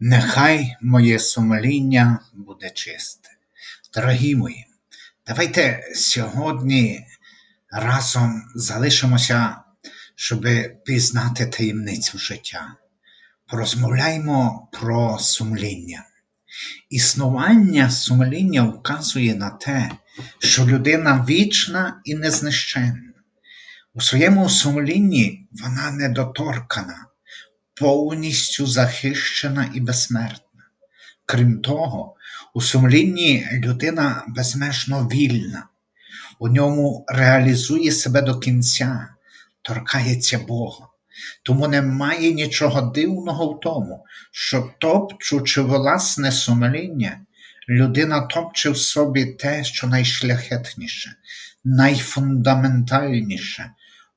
Нехай моє сумління буде чисте. Дорогі мої, давайте сьогодні разом залишимося, щоб пізнати таємницю життя. Порозмовляємо про сумління. Існування сумління вказує на те, що людина вічна і незнищенна. У своєму сумлінні вона недоторкана, повністю захищена і безсмертна. Крім того, у сумлінні людина безмежно вільна, у ньому реалізує себе до кінця, торкається Бога. Тому немає нічого дивного в тому, що топчучи власне сумління, людина топче в собі те, що найшляхетніше, найфундаментальніше,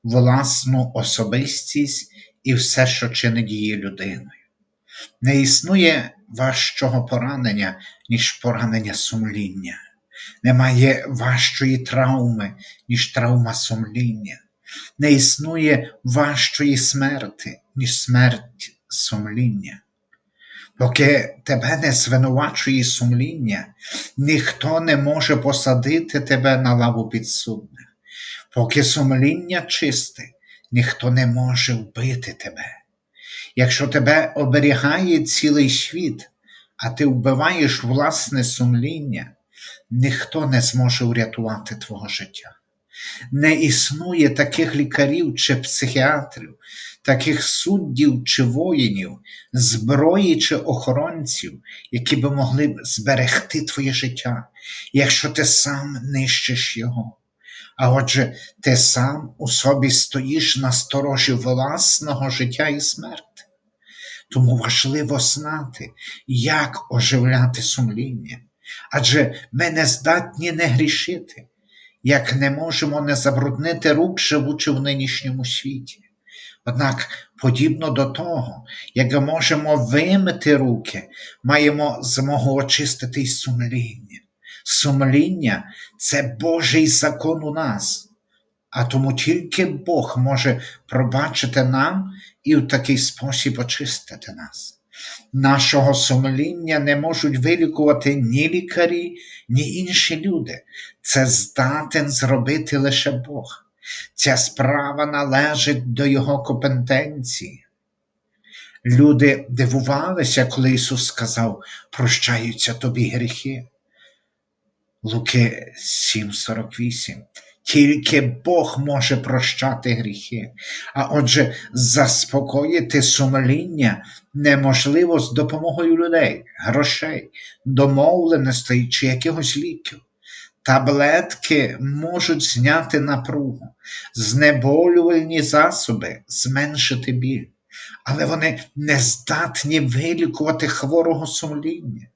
власну особистість і все, що чинить її людиною. Не існує важчого поранення, ніж поранення сумління. Немає важчої травми, ніж травма сумління. Не існує важчої смерти, ніж смерть сумління. Поки тебе не звинувачує сумління, ніхто не може посадити тебе на лаву підсудних. Поки сумління чисте, ніхто не може вбити тебе. Якщо тебе оберігає цілий світ, а ти вбиваєш власне сумління, ніхто не зможе врятувати твого життя. Не існує таких лікарів чи психіатрів, таких суддів чи воїнів, зброї чи охоронців, які би могли зберегти твоє життя, якщо ти сам нищиш його. А отже, ти сам у собі стоїш на сторожі власного життя і смерти. Тому важливо знати, як оживляти сумління, адже ми не здатні не грішити, як не можемо не забруднити рук, живучи в нинішньому світі. Однак, подібно до того, як можемо вимити руки, маємо змогу очистити й сумління. Сумління це Божий закон у нас, а тому тільки Бог може пробачити нам і в такий спосіб очистити нас. Нашого сумління не можуть вилікувати ні лікарі, ні інші люди. Це здатен зробити лише Бог. Ця справа належить до Його компетенції. Люди дивувалися, коли Ісус сказав, прощаються тобі гріхи. Луки 7:48. Тільки Бог може прощати гріхи, а отже, заспокоїти сумління неможливо з допомогою людей, грошей, домовленостей чи якихось ліків. Таблетки можуть зняти напругу, знеболювальні засоби зменшити біль, але вони не здатні вилікувати хворого сумління.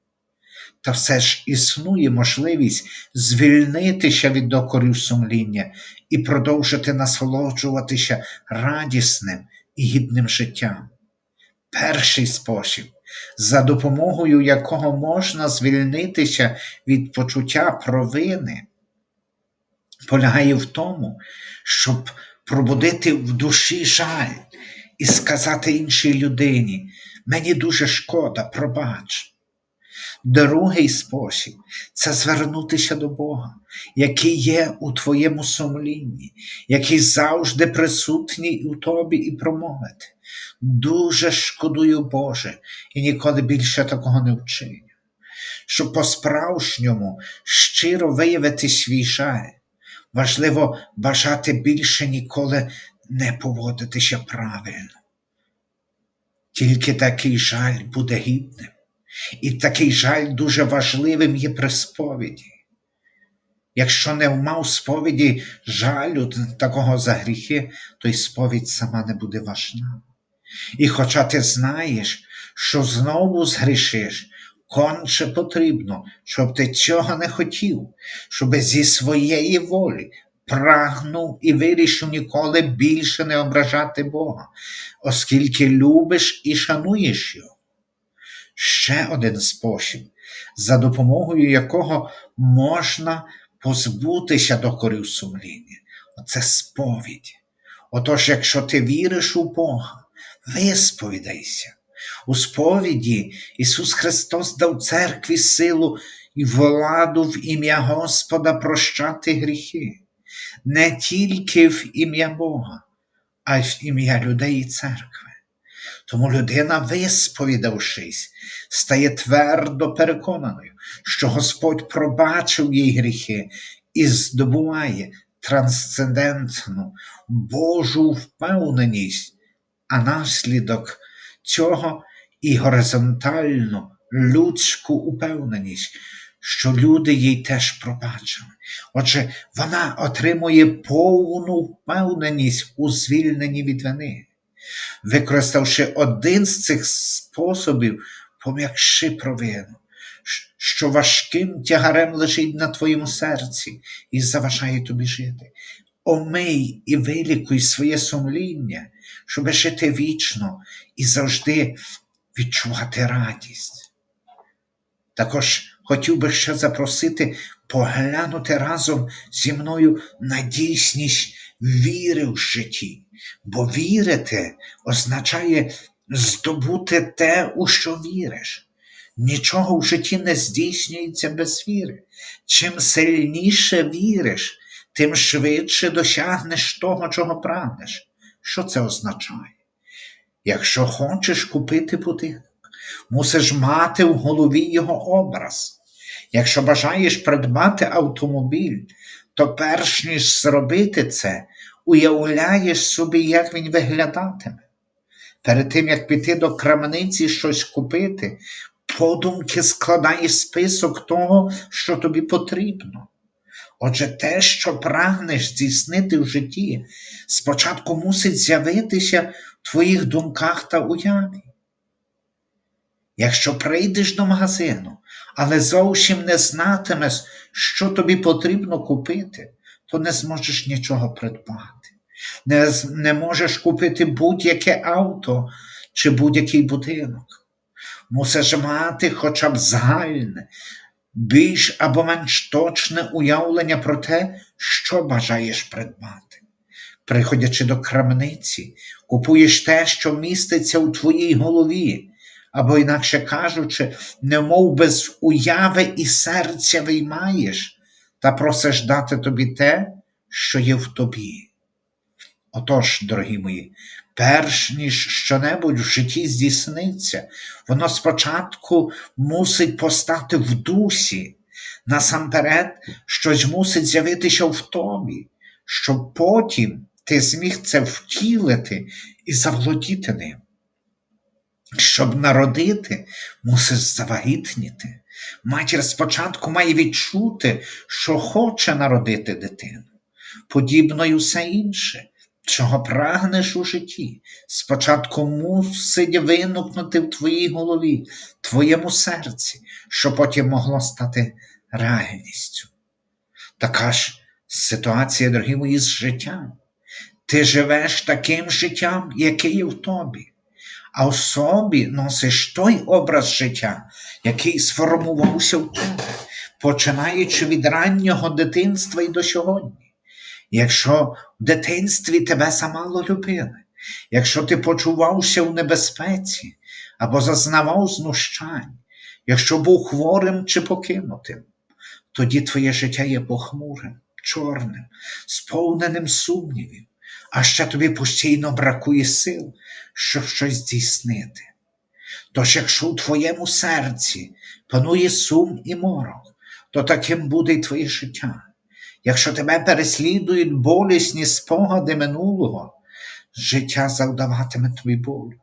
Та все ж існує можливість звільнитися від докорів сумління і продовжити насолоджуватися радісним і гідним життям. Перший спосіб, за допомогою якого можна звільнитися від почуття провини, полягає в тому, щоб пробудити в душі жаль і сказати іншій людині: мені дуже шкода, пробач. Другий спосіб це звернутися до Бога, який є у твоєму сумлінні, який завжди присутній у тобі і промовити. Дуже шкодую, Боже, і ніколи більше такого не вчиню. Щоб по-справжньому щиро виявити свій жаль, важливо бажати більше ніколи не поводитися правильно. Тільки такий жаль буде гідним. І такий жаль дуже важливим є при сповіді. Якщо не мав сповіді жалю такого за гріхи, то й сповідь сама не буде важна. І хоча ти знаєш, що знову згрішиш, конче потрібно, щоб ти цього не хотів, щоб зі своєї волі прагнув і вирішив ніколи більше не ображати Бога, оскільки любиш і шануєш його ще один спосіб, за допомогою якого можна позбутися докорів сумління. Оце сповідь. Отож, якщо ти віриш у Бога, висповідайся, У сповіді Ісус Христос дав церкві силу і владу в ім'я Господа прощати гріхи, не тільки в ім'я Бога, а й в ім'я людей і церкви. Тому людина, висповідавшись, стає твердо переконаною, що Господь пробачив їй гріхи і здобуває трансцендентну Божу впевненість, а наслідок цього і горизонтальну людську упевненість, що люди їй теж пробачили. Отже, вона отримує повну впевненість у звільненні від вини. Використавши один з цих способів, пом'якши провину, що важким тягарем лежить на твоєму серці і заважає тобі жити. Омий і вилікуй своє сумління, щоб жити вічно і завжди відчувати радість. Також хотів би ще запросити поглянути разом зі мною на дійсність віри в житті, бо вірити означає здобути те, у що віриш. Нічого в житті не здійснюється без віри. Чим сильніше віриш, тим швидше досягнеш того, чого прагнеш. Що це означає? Якщо хочеш купити будинок, мусиш мати в голові його образ. Якщо бажаєш придбати автомобіль, то перш ніж зробити це, уявляєш собі, як він виглядатиме. Перед тим, як піти до крамниці щось купити, подумки складаєш список того, що тобі потрібно. Отже, те, що прагнеш здійснити в житті, спочатку мусить з'явитися в твоїх думках та уяві. Якщо прийдеш до магазину, але зовсім не знатимеш, що тобі потрібно купити, то не зможеш нічого придбати. Не, не можеш купити будь-яке авто чи будь-який будинок. Мусиш мати хоча б загальне, більш або менш точне уявлення про те, що бажаєш придбати. Приходячи до крамниці, купуєш те, що міститься у твоїй голові, або, інакше кажучи, немов без уяви і серця виймаєш та просиш дати тобі те, що є в тобі. Отож, дорогі мої, перш ніж щонебудь в житті здійсниться, воно спочатку мусить постати в дусі, насамперед щось мусить з'явитися в тобі, щоб потім ти зміг це втілити і заволодіти ним. Щоб народити, мусиш завагітніти. Матір спочатку має відчути, що хоче народити дитину. Подібно й усе інше, чого прагнеш у житті, спочатку мусить виникнути в твоїй голові, твоєму серці, що потім могло стати реальністю. Така ж ситуація, дорогі мої, з життям. Ти живеш таким життям, яке є в тобі а в собі носиш той образ життя, який сформувався в тебе, починаючи від раннього дитинства і до сьогодні. Якщо в дитинстві тебе замало любили, якщо ти почувався в небезпеці або зазнавав знущань, якщо був хворим чи покинутим, тоді твоє життя є похмурим, чорним, сповненим сумнівів, а ще тобі постійно бракує сил, щоб щось здійснити. Тож, якщо у твоєму серці панує сум і морок, то таким буде й твоє життя. Якщо тебе переслідують болісні спогади минулого, життя завдаватиме тобі болю.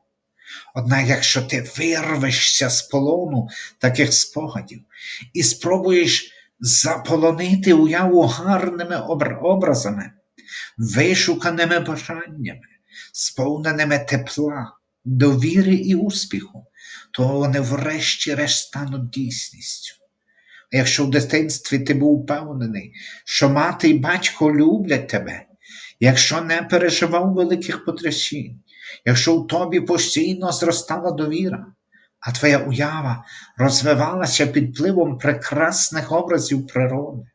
Однак, якщо ти вирвешся з полону таких спогадів і спробуєш заполонити уяву гарними образами, вишуканими бажаннями, сповненими тепла, довіри і успіху, то вони врешті-решт стануть дійсністю. Якщо в дитинстві ти був впевнений, що мати і батько люблять тебе, якщо не переживав великих потрясінь, якщо у тобі постійно зростала довіра, а твоя уява розвивалася під впливом прекрасних образів природи,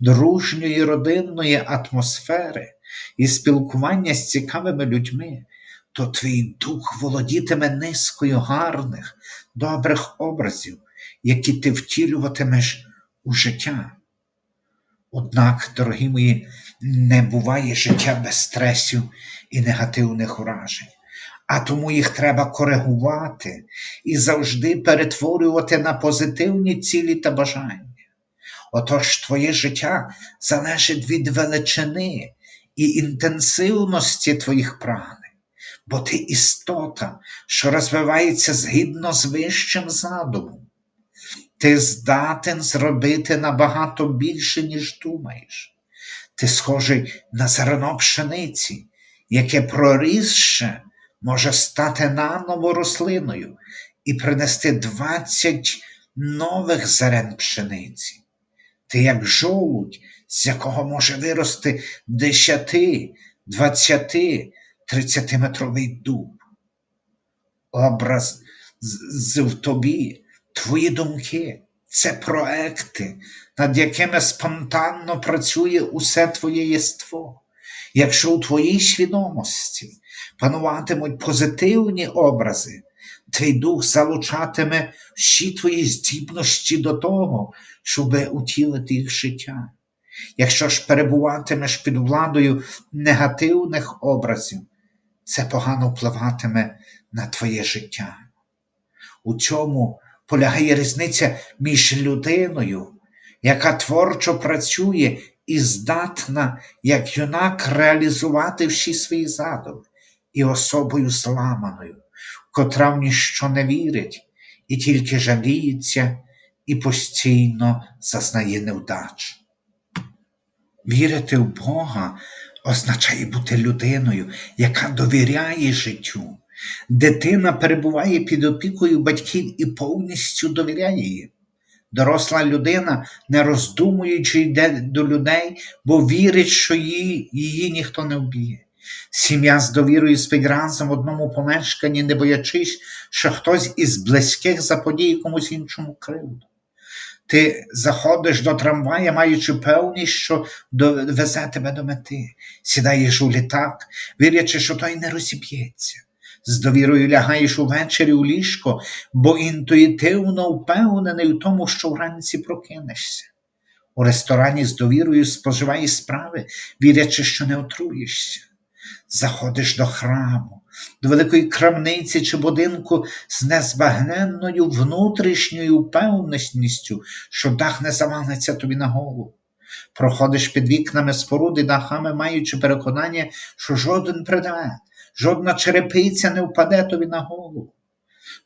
дружньої родинної атмосфери і спілкування з цікавими людьми, то твій дух володітиме низкою гарних, добрих образів, які ти втілюватимеш у життя. Однак, дорогі мої, не буває життя без стресів і негативних уражень, а тому їх треба коригувати і завжди перетворювати на позитивні цілі та бажання. Отож, твоє життя залежить від величини і інтенсивності твоїх прагнень, бо ти істота, що розвивається згідно з вищим задумом. Ти здатен зробити набагато більше, ніж думаєш. Ти схожий на зерно пшениці, яке прорісше може стати наново рослиною і принести 20 нових зерен пшениці. Ти як жолудь, з якого може вирости 10, 20, 30 метровий дуб. Образ в тобі, твої думки це проекти, над якими спонтанно працює усе твоє єство. Якщо у твоїй свідомості пануватимуть позитивні образи, твій дух залучатиме всі твої здібності до того, щоб утілити їх життя. Якщо ж перебуватимеш під владою негативних образів, це погано впливатиме на твоє життя. У цьому полягає різниця між людиною, яка творчо працює і здатна, як юнак, реалізувати всі свої задуми, і особою зламаною, котра в ніщо не вірить і тільки жаліється і постійно зазнає невдач. Вірити в Бога означає бути людиною, яка довіряє життю. Дитина перебуває під опікою батьків і повністю довіряє їм. Доросла людина, не роздумуючи, йде до людей, бо вірить, що її, її ніхто не вб'є. Сім'я з довірою спить разом в одному помешканні, не боячись, що хтось із близьких заподіє комусь іншому кривду. Ти заходиш до трамвая, маючи певність, що довезе тебе до мети, сідаєш у літак, вірячи, що той не розіб'ється. З довірою лягаєш увечері у ліжко, бо інтуїтивно впевнений у тому, що вранці прокинешся. У ресторані з довірою споживаєш справи, вірячи, що не отруєшся. Заходиш до храму, до великої крамниці чи будинку з незбагненною внутрішньою впевненістю, що дах не завалиться тобі на голову. Проходиш під вікнами споруди дахами, маючи переконання, що жоден предмет, жодна черепиця не впаде тобі на голову.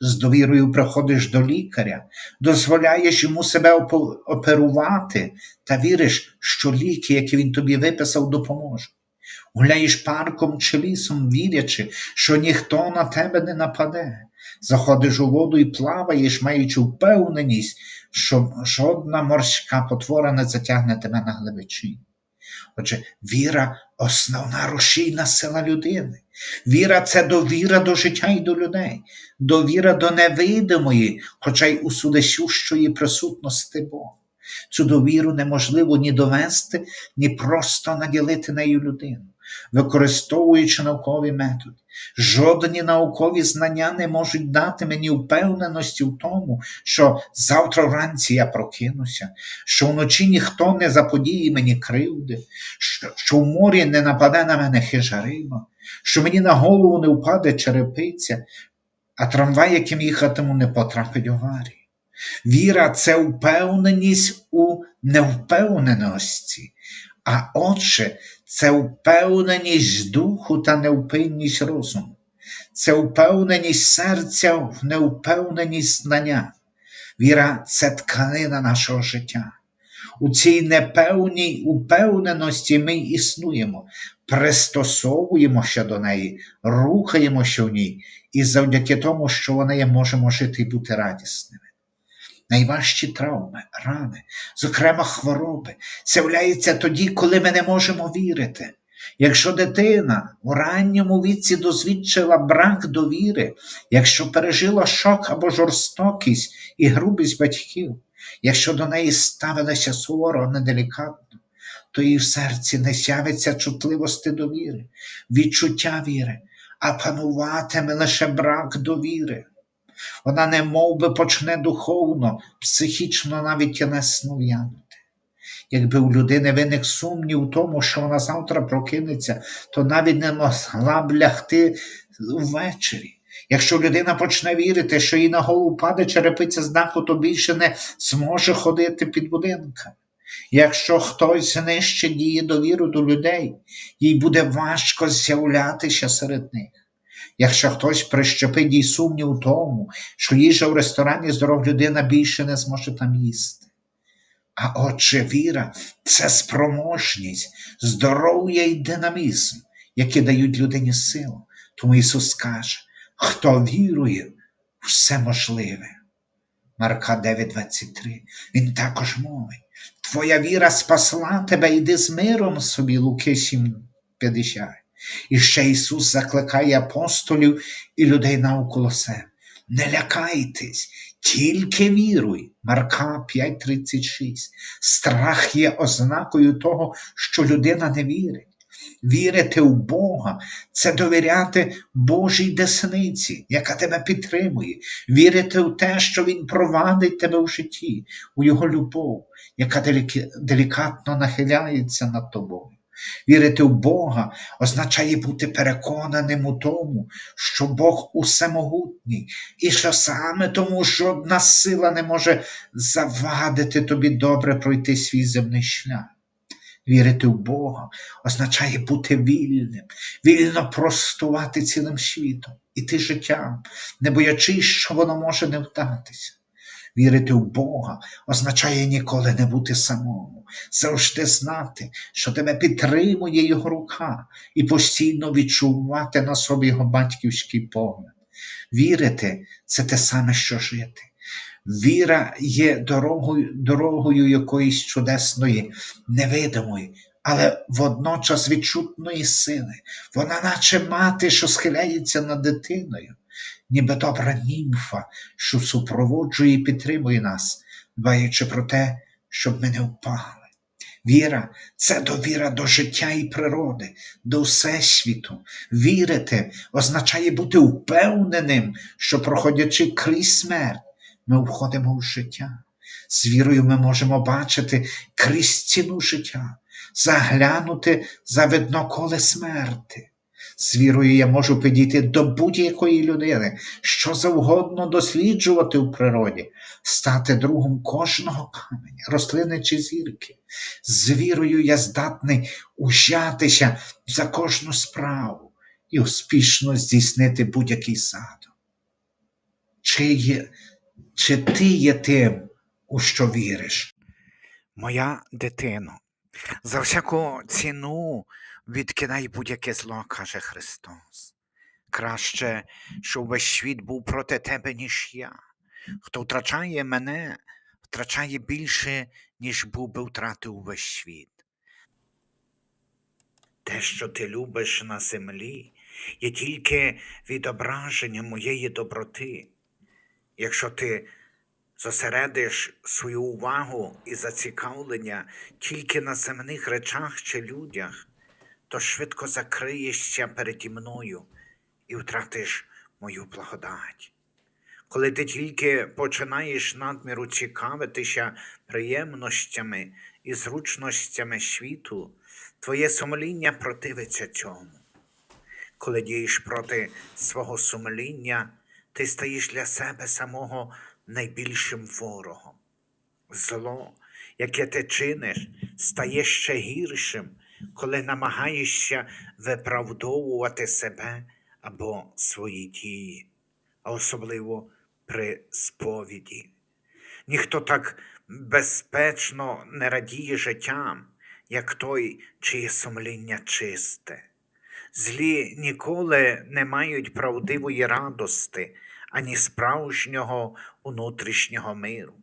З довірою приходиш до лікаря, дозволяєш йому себе оперувати та віриш, що ліки, які він тобі виписав, допоможуть. Гуляєш парком чи лісом, вірячи, що ніхто на тебе не нападе. Заходиш у воду і плаваєш, маючи впевненість, що жодна морська потвора не затягне тебе на глибичі. Отже, віра основна рушійна сила людини. Віра це довіра до життя і до людей, довіра до невидимої, хоча й усудесющої присутності Бога. Цю довіру неможливо ні довести, ні просто наділити нею людину, використовуючи наукові методи. Жодні наукові знання не можуть дати мені впевненості в тому, що завтра вранці я прокинуся, що вночі ніхто не заподіє мені кривди, що, в морі не нападе на мене хижа риба, що мені на голову не впаде черепиця, а трамвай, яким їхатиму, не потрапить в аварію. Віра це впевненість у невпевненості, а отже, це впевненість духу та невпинність розуму, це впевненість серця в невпевненість знання. Віра це тканина нашого життя. У цій непевній упевненості ми існуємо, пристосовуємося до неї, рухаємося в ній, і завдяки тому, що вона є, можемо жити і бути радісними. Найважчі травми, рани, зокрема хвороби, з'являються тоді, коли ми не можемо вірити. Якщо дитина у ранньому віці дозвідчила брак довіри, якщо пережила шок або жорстокість і грубість батьків, якщо до неї ставилися суворо, неделікатно, то їй в серці не з'явиться чутливості довіри, відчуття віри, а пануватиме лише брак довіри. Вона не мов би почне духовно, психічно навіть тілесно в'янути. Якби у людини виник сумнів у тому, що вона завтра прокинеться, то навіть не могла б лягти ввечері. Якщо людина почне вірити, що їй на голову паде черепиця з даху, то більше не зможе ходити під будинками. Якщо хтось знищить її довіру до людей, їй буде важко з'являтися серед них. Якщо хтось прищепить їй сумнів у тому, що їжа в ресторані здоров людина більше не зможе там їсти. А отже, віра це спроможність, здоров'я і динамізм, які дають людині силу. Тому Ісус каже, хто вірує, все можливе. Марка 9:23. Він також мовить: Твоя віра спасла тебе, йди з миром собі, Луки 7:50. І ще Ісус закликає апостолів і людей навколо себе. Не лякайтесь, тільки віруй. Марка 5:36. Страх є ознакою того, що людина не вірить. Вірити в Бога це довіряти Божій десниці, яка тебе підтримує, вірити в те, що Він провадить тебе в житті, у Його любов, яка делікатно нахиляється над тобою. Вірити в Бога означає бути переконаним у тому, що Бог усемогутній, і що саме тому жодна сила не може завадити тобі добре пройти свій земний шлях. Вірити в Бога означає бути вільним, вільно простувати цілим світом, іти життям, не боячись, що воно може не вдатися. Вірити в Бога означає ніколи не бути самому, завжди знати, що тебе підтримує Його рука, і постійно відчувати на собі його батьківський погляд. Вірити це те саме, що жити. Віра є дорогою, дорогою якоїсь чудесної, невидимої, але водночас відчутної сили. Вона, наче мати, що схиляється над дитиною, ніби добра німфа, що супроводжує і підтримує нас, дбаючи про те, щоб ми не впали. Віра це довіра до життя і природи, до всесвіту. Вірити означає бути впевненим, що, проходячи крізь смерть, ми входимо в життя. З вірою ми можемо бачити крізь стіну життя, заглянути за видноколе смерти. З вірою я можу підійти до будь-якої людини, що завгодно досліджувати в природі, стати другом кожного каменя, рослини чи зірки. З вірою я здатний ужатися за кожну справу і успішно здійснити будь-який задум. Чи, є, чи ти є тим, у що віриш? Моя дитино, за всяку ціну відкидай будь-яке зло, каже Христос. Краще, щоб весь світ був проти тебе, ніж я. Хто втрачає мене, втрачає більше, ніж був би втратив увесь світ. Те, що ти любиш на землі, є тільки відображення моєї доброти. Якщо ти зосередиш свою увагу і зацікавлення тільки на земних речах чи людях, то швидко закриєшся переді мною і втратиш мою благодать. Коли ти тільки починаєш надміру цікавитися приємностями і зручностями світу, твоє сумління противиться цьому. Коли дієш проти свого сумління, ти стаєш для себе самого найбільшим ворогом. Зло, яке ти чиниш, стає ще гіршим, коли намагаєшся виправдовувати себе або свої дії, а особливо при сповіді. Ніхто так безпечно не радіє життям, як той, чиє сумління чисте. Злі ніколи не мають правдивої радости, ані справжнього внутрішнього миру.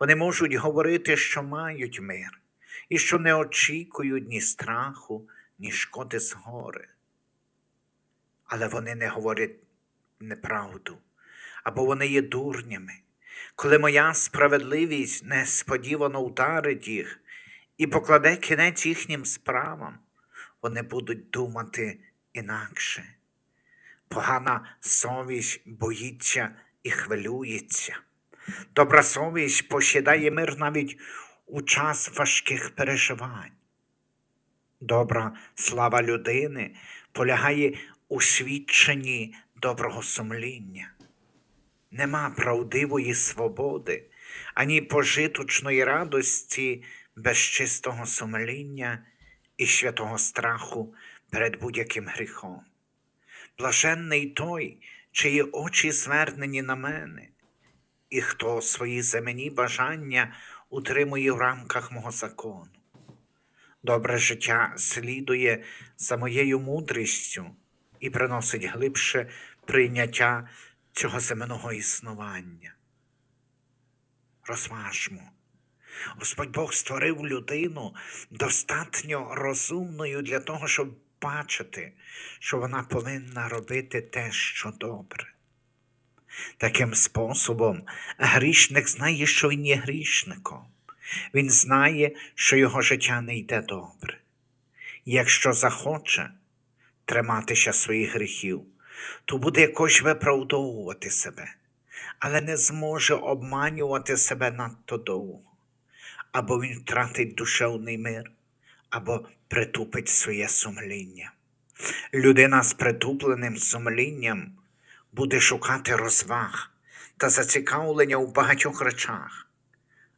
Вони можуть говорити, що мають мир, і що не очікують ні страху, ні шкоди згори. Але вони не говорять неправду, або вони є дурнями. Коли моя справедливість несподівано вдарить їх і покладе кінець їхнім справам, вони будуть думати інакше. Погана совість боїться і хвилюється. Добра совість посідає мир навіть у час важких переживань. Добра слава людини полягає у свідченні доброго сумління. Нема правдивої свободи, ані пожиточної радості без чистого сумління і святого страху перед будь-яким гріхом. Блаженний той, чиї очі звернені на мене, і хто свої земні бажання утримує в рамках мого закону. Добре життя слідує за моєю мудрістю і приносить глибше прийняття цього земного існування. Розважмо. Господь Бог створив людину достатньо розумною для того, щоб бачити, що вона повинна робити те, що добре. Таким способом грішник знає, що він є грішником. Він знає, що його життя не йде добре. Якщо захоче триматися своїх гріхів, то буде якось виправдовувати себе, але не зможе обманювати себе надто довго. Або він втратить душевний мир, або притупить своє сумління. Людина з притупленим сумлінням буде шукати розваг та зацікавлення у багатьох речах,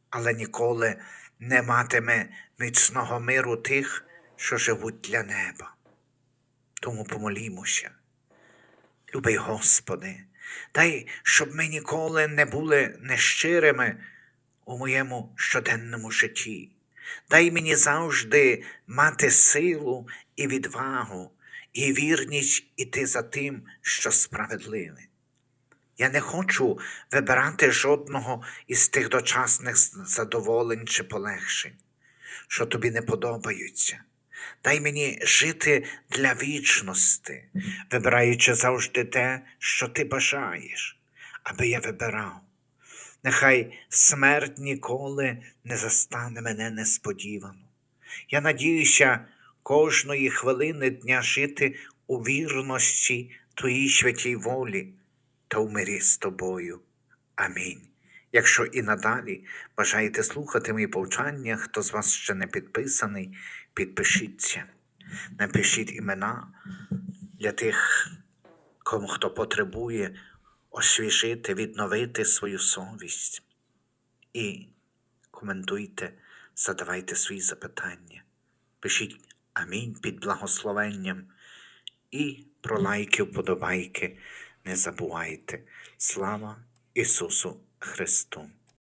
але ніколи не матиме міцного миру тих, що живуть для неба. Тому помолімося. Любий Господи, дай, щоб ми ніколи не були нещирими у моєму щоденному житті. Дай мені завжди мати силу і відвагу, і вірність іти за тим, що справедливе. Я не хочу вибирати жодного із тих дочасних задоволень чи полегшень, що тобі не подобаються. Дай мені жити для вічності, вибираючи завжди те, що ти бажаєш, аби я вибирав. Нехай смерть ніколи не застане мене несподівано. Я надіюся кожної хвилини дня жити у вірності Твоїй святій волі та в з тобою. Амінь. Якщо і надалі бажаєте слухати мої повчання, хто з вас ще не підписаний, підпишіться. Напишіть імена для тих, кому хто потребує освіжити, відновити свою совість. І коментуйте, задавайте свої запитання. Пишіть амінь під благословенням і про лайки, вподобайки не забувайте. Слава Ісусу Христу!